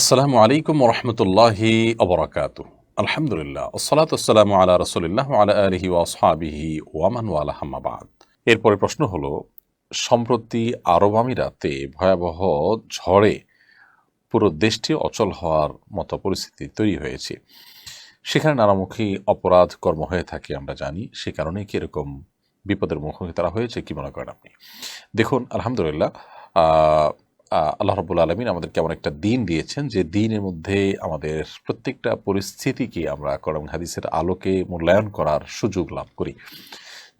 আসসালামু আলাইকুম রহমতুল্লাহি অবরাকাত আলহামদুলিল্লাহ। ওসলাত আসসালামু আলা রসুলিল্লাহ আলা আলহি ওয়াসহাবিহি ওয়ামান ওয়ালা হাম্মাবাদ এরপরে প্রশ্ন হলো, সম্প্রতি আরব আমিরাতে ভয়াবহ ঝড়ে পুরো দেশটি অচল হওয়ার মতো পরিস্থিতি তৈরি হয়েছে। সেখানে নানামুখী অপরাধ কর্ম হয়ে থাকে আমরা জানি। সে কারণে কি এরকম বিপদের মুখোমুখি তারা হয়েছে কি মনে করেন আপনি? দেখুন, আলহামদুলিল্লাহ আল্লাহ রবুল আলমিন আমাদেরকে এমন একটা দিন দিয়েছেন যে দিনের মধ্যে আমাদের প্রত্যেকটা পরিস্থিতিকে আমরা করম হাদিসের আলোকে মূল্যায়ন করার সুযোগ লাভ করি।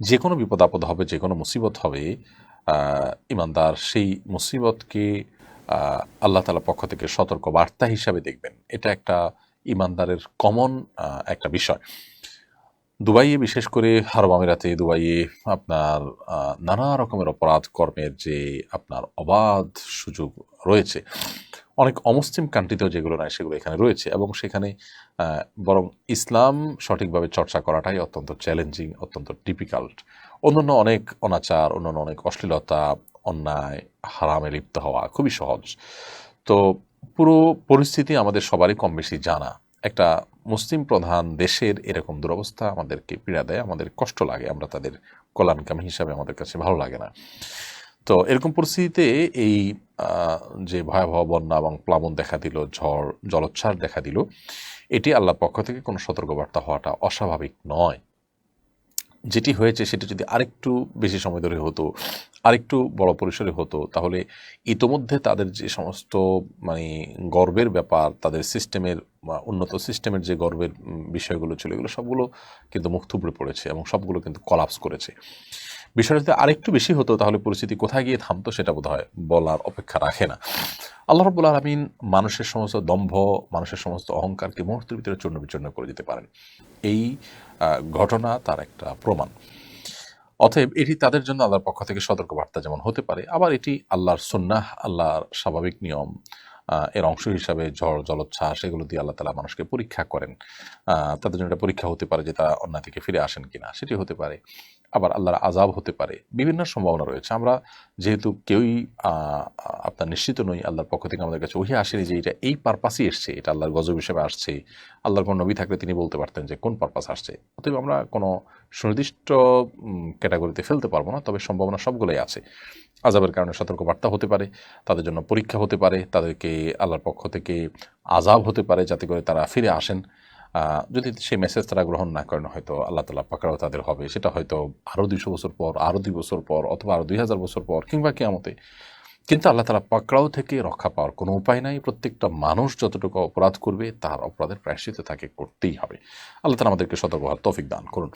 যে কোনো বিপদ আপদ হবে যে কোনো মুসিবত হবে ইমানদার সেই মুসিবতকে আল্লাহ তালা পক্ষ থেকে সতর্ক বার্তা হিসাবে দেখবেন। এটা একটা ইমানদারের কমন একটা বিষয়। দুবাইয়ে, বিশেষ করে আরব আমিরাতে দুবাইয়ে আপনার নানা রকমের অপরাধ কর্মের যে আপনার অবাধ সুযোগ রয়েছে। অনেক অমুসলিম কান্ট্রিতেও যেগুলো নয় সেগুলো এখানে রয়েছে এবং সেখানে বরং ইসলাম সঠিকভাবে চর্চা করাটাই অত্যন্ত চ্যালেঞ্জিং, অত্যন্ত ডিফিকাল্ট। অন্যান্য অনেক অনাচার, অন্যান্য অনেক অশ্লীলতা, অন্যায়, হারামে লিপ্ত হওয়া খুবই সহজ। তো পুরো পরিস্থিতি আমাদের সবারই কম বেশি জানা। একটা মুসলিম প্রধান দেশের এরকম দুরবস্থা আমাদেরকে পীড়া দেয়, আমাদের কষ্ট লাগে, আমরা তাদের কল্যাণকামী হিসাবে আমাদের কাছে ভালো লাগে না। তো এরকম পরিস্থিতিতে এই যে ভয়াবহ বন্যা এবং প্লাবন দেখা দিল, ঝড়, জলোচ্ছ্বাস দেখা দিল, এটি আল্লাহর পক্ষ থেকে কোনো সতর্কবার্তা হওয়াটা অস্বাভাবিক নয়। যেটি হয়েছে সেটা যদি আরেকটু বেশি সময় ধরে হতো, আরেকটু বড় পরিসরে হতো, তাহলে ইতোমধ্যে তাদের যে সমস্ত মানে গর্বের ব্যাপার, তাদের সিস্টেমের উন্নত সিস্টেমের যে গর্বের বিষয়গুলো ছিল, এগুলো সবগুলো কিন্তু মুখ থুবড়ে পড়েছে এবং সবগুলো কিন্তু কলাপস করেছে। বিষয়টা যদি আরেকটু বেশি হতো, তাহলে পরিস্থিতি কোথায় গিয়ে থামতো সেটা বোধ হয় বলার অপেক্ষা রাখে না। আল্লাহ রব্বুল আলমিন মানুষের সমস্ত দম্ভ, মানুষের সমস্ত অহংকারকে মুহূর্তের ভিতরে চূর্ণ বিচূর্ণ করে দিতে পারেন। এই ঘটনা তার একটা প্রমাণ। অতএব এটি তাদের জন্য আল্লাহর পক্ষ থেকে সতর্কবার্তা যেমন হতে পারে, আবার এটি আল্লাহর সুন্নাহ, আল্লাহর স্বাভাবিক নিয়ম এর অংশ হিসাবে ঝড়, জলোচ্ছ্বাস এগুলো দিয়ে আল্লাহ তালা মানুষকে পরীক্ষা করেন। তাদের জন্য একটা পরীক্ষা হতে পারে যে তারা অন্যায় থেকে ফিরে আসেন কিনা, সেটি হতে পারে। আবার আল্লাহর আজাব হতে পারে। বিভিন্ন সম্ভাবনা রয়েছে। আমরা যেহেতু কেউই আপনার নিশ্চিত নই, আল্লাহর পক্ষ থেকে আমাদের কাছে ওহি আসেনি যে এটা এই পারপাসই এসছে, এটা আল্লাহর গজব হিসেবে আসছে। আল্লাহর কোনো নবী থাকলে তিনি বলতে পারতেন যে কোন পারপাস আসছে। অতএব আমরা কোনো সুনির্দিষ্ট ক্যাটাগরিতে ফেলতে পারব না, তবে সম্ভাবনা সবগুলোই আছে। আজাবের কারণে সতর্কবার্তা হতে পারে, তাদের জন্য পরীক্ষা হতে পারে, তাদেরকে আল্লাহর পক্ষ থেকে আজাব হতে পারে, যাতে করে তারা ফিরে আসেন। যদি সেই মেসেজ তারা গ্রহণ না করেন, হয়তো আল্লাহ তালা পাকড়াও তাদের হবে। সেটা হয়তো আরও দুশো বছর পর আরও দুই বছর পর অথবা আরও দুই হাজার বছর পর কিংবা কেয়ামতে। কিন্তু আল্লাহ তালা পাকড়াও থেকে রক্ষা পাওয়ার কোনো উপায় নাই। প্রত্যেকটা মানুষ যতটুকু অপরাধ করবে, তার অপরাধের প্রায়শ্চিত তাকে করতেই হবে। আল্লাহ তালা আমাদেরকে সতর্ক হওয়ার তৌফিক দান করুন।